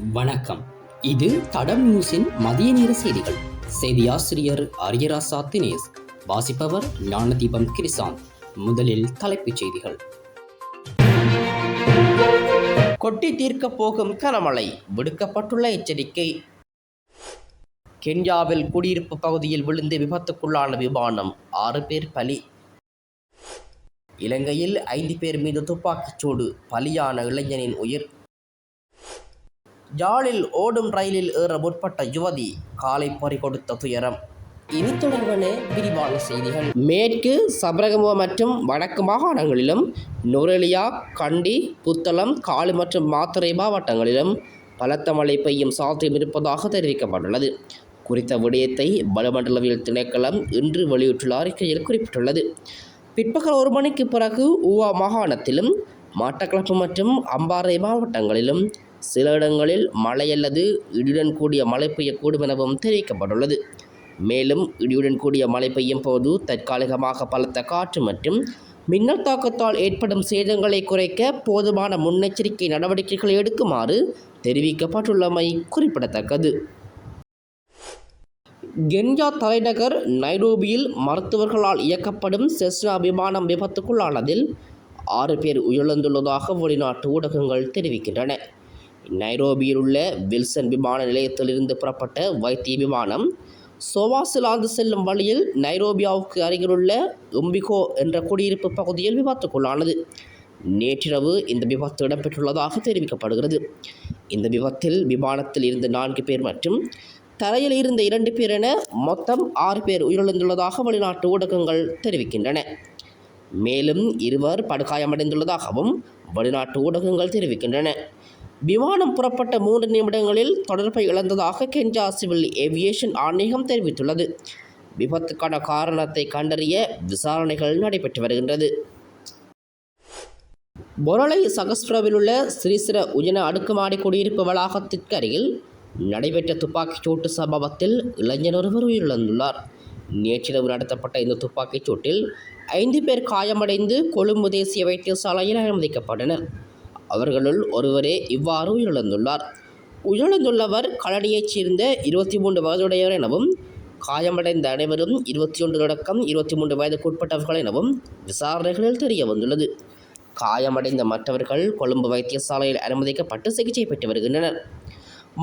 வணக்கம். இது தடம் நியூஸின் மதிய நேர செய்திகள். செய்தி ஆசிரியர் அரியராசா தினேஷ் வாசிப்பவர் ஞானதீபம் கிரிசாந்த் முதலில் தலைப்புச் செய்திகள். கொட்டி தீர்க்கப் போகும் கனமழை விடுக்கப்பட்டுள்ள எச்சரிக்கை. கென்யாவில் குடியிருப்பு பகுதியில் விழுந்து விபத்துக்குள்ளான விமானம் ஆறு பேர் பலி. இலங்கையில் ஐந்து பேர் மீது துப்பாக்கிச்சூடு பலியான இளைஞனின் உயிர். யாழில் ஓடும் ரயிலில் ஏற முற்பட்ட யுவதி காலை பறி கொடுத்த துயரம். இனி தொடர்பான விரிவான செய்திகள். மேற்கு சபரகமுவ மற்றும் வடக்கு மாகாணங்களிலும் நுரலியா கண்டி புத்தளம் காலு மற்றும் மாத்துரை மாவட்டங்களிலும் பலத்த மழை பெய்யும் சாத்தியம் இருப்பதாக தெரிவிக்கப்பட்டுள்ளது. குறித்த விடயத்தை வளிமண்டலவியல் திணைக்களம் இன்று வெளியிட்டுள்ள அறிக்கையில் குறிப்பிட்டுள்ளது. பிற்பகல் ஒரு மணிக்கு பிறகு ஊவா மாகாணத்திலும் மட்டக்களப்பு மற்றும் அம்பாறை மாவட்டங்களிலும் சில இடங்களில் மழை அல்லது இடியுடன் கூடிய மழை பெய்யக்கூடும் எனவும் தெரிவிக்கப்பட்டுள்ளது. மேலும் இடியுடன் கூடிய மழை பெய்யும் போது தற்காலிகமாக பலத்த காற்று மற்றும் மின்னல் தாக்கத்தால் ஏற்படும் சேதங்களை குறைக்க போதுமான முன்னெச்சரிக்கை நடவடிக்கைகளை எடுக்குமாறு தெரிவிக்கப்பட்டுள்ளமை குறிப்பிடத்தக்கது. கென்யா தலைநகர் நைரோபியில் மருத்துவர்களால் இயக்கப்படும் செஸ்னா விமானம் விபத்துக்குள்ளானதில் ஆறு பேர் உயிரிழந்துள்ளதாக வெளிநாட்டு ஊடகங்கள் தெரிவிக்கின்றன. நைரோபியில் உள்ள வில்சன் விமான நிலையத்திலிருந்து புறப்பட்ட வைத்திய விமானம் சோவாசிலாந்து செல்லும் வழியில் நைரோபியாவுக்கு அருகிலுள்ள உம்பிகோ என்ற குடியிருப்பு பகுதியில் விபத்துக்குள்ளானது. நேற்றிரவு இந்த விபத்து இடம்பெற்றுள்ளதாக தெரிவிக்கப்படுகிறது. இந்த விபத்தில் விமானத்தில் இருந்த நான்கு பேர் மற்றும் தரையில் இருந்த இரண்டு பேர் என மொத்தம் ஆறு பேர் உயிரிழந்துள்ளதாக வெளிநாட்டு ஊடகங்கள் தெரிவிக்கின்றன. மேலும் இருவர் படுகாயமடைந்துள்ளதாகவும் வெளிநாட்டு ஊடகங்கள் தெரிவிக்கின்றன. விமானம் புறப்பட்ட மூன்று நிமிடங்களில் தொடர்பை இழந்ததாக கென்ஜா சிவில் ஏவியேஷன் ஆணையகம் தெரிவித்துள்ளது. விபத்துக்கான காரணத்தை கண்டறிய விசாரணைகள் நடைபெற்று வருகின்றது. பொரளை சகஸ்பிரவில் உள்ள ஸ்ரீசிர உயன அடுக்குமாடி குடியிருப்பு வளாகத்திற்கு அருகில் நடைபெற்ற துப்பாக்கிச் சூட்டு சம்பவத்தில் இளைஞர் ஒருவர் உயிரிழந்துள்ளார். நேற்றிரவு நடத்தப்பட்ட இந்த துப்பாக்கிச் சூட்டில் ஐந்து பேர் காயமடைந்து கொழும்பு தேசிய வைத்தியசாலையில் அனுமதிக்கப்பட்டனர். அவர்களுள் ஒருவரே இவ்வாறு உயிரிழந்துள்ளார். உயிரிழந்துள்ளவர் கலடியைச் சேர்ந்த இருபத்தி மூன்று வயதுடையவர் எனவும் காயமடைந்த அனைவரும் இருபத்தி ஒன்று தொடக்கம் இருபத்தி மூன்று வயதுக்குட்பட்டவர்கள் எனவும் விசாரணைகளில் தெரிய வந்துள்ளது காயமடைந்த மற்றவர்கள் கொழும்பு வைத்தியசாலையில் அனுமதிக்கப்பட்டு சிகிச்சை பெற்று வருகின்றனர்.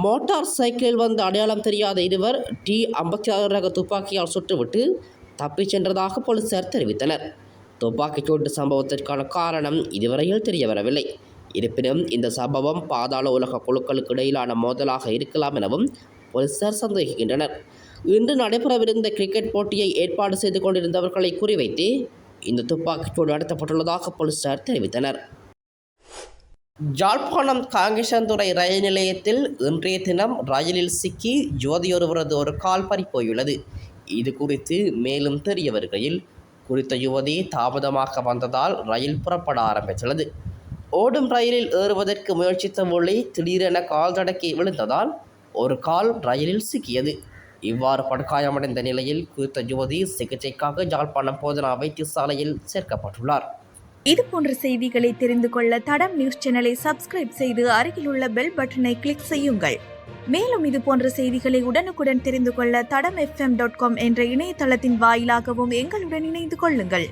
மோட்டார் சைக்கிளில் வந்த அடையாளம் தெரியாத இருவர் டி ஐம்பத்தி ஆறு ரக துப்பாக்கியால் சுட்டுவிட்டு தப்பிச் சென்றதாக போலீசார் தெரிவித்தனர். துப்பாக்கிச் சூட்டு சம்பவத்திற்கான காரணம் இதுவரையில் தெரிய வரவில்லை இருப்பினும் இந்த சம்பவம் பாதாள உலக குழுக்களுக்கு இடையிலான மோதலாக இருக்கலாம் எனவும் போலீசார் சந்தேகிக்கின்றனர். இன்று நடைபெறவிருந்த கிரிக்கெட் போட்டியை ஏற்பாடு செய்து கொண்டிருந்தவர்களை குறிவைத்து இந்த துப்பாக்கிச்சூடு நடத்தப்பட்டுள்ளதாக போலீசார் தெரிவித்தனர். ஜாழ்ப்பாணம் காங்கேசந்துறை ரயில் நிலையத்தில் இன்றைய தினம் ரயிலில் சிக்கி யுவதியொருவரது ஒரு கால் பறிப்போயுள்ளது இது குறித்து மேலும் தெரிய வருகையில் குறித்த யுவதி தாமதமாக வந்ததால் ரயில் புறப்பட ஆரம்பித்துள்ளது. ஓடும் ரயிலில் ஏறுவதற்கு முயற்சித்த மொழி திடீரென கால் தடக்கி விழுந்ததால் ஒரு கால் ரயிலில் சிக்கியது. இவ்வாறு படுகாயமடைந்த நிலையில் குறித்த யுவதி சிகிச்சைக்காக யாழ்ப்பாணம் போதனா வைத்தியசாலையில் சேர்க்கப்பட்டுள்ளார். இது போன்ற செய்திகளை தெரிந்து கொள்ள தடம் நியூஸ் சேனலை சப்ஸ்கிரைப் செய்து அருகில் உள்ள பெல் பட்டனை கிளிக் செய்யுங்கள். மேலும் இது போன்ற செய்திகளை உடனுக்குடன் தெரிந்து கொள்ள தடம் எஃப்எம் டாட் காம் என்ற இணையதளத்தின் வாயிலாகவும் எங்களுடன் இணைந்து கொள்ளுங்கள்.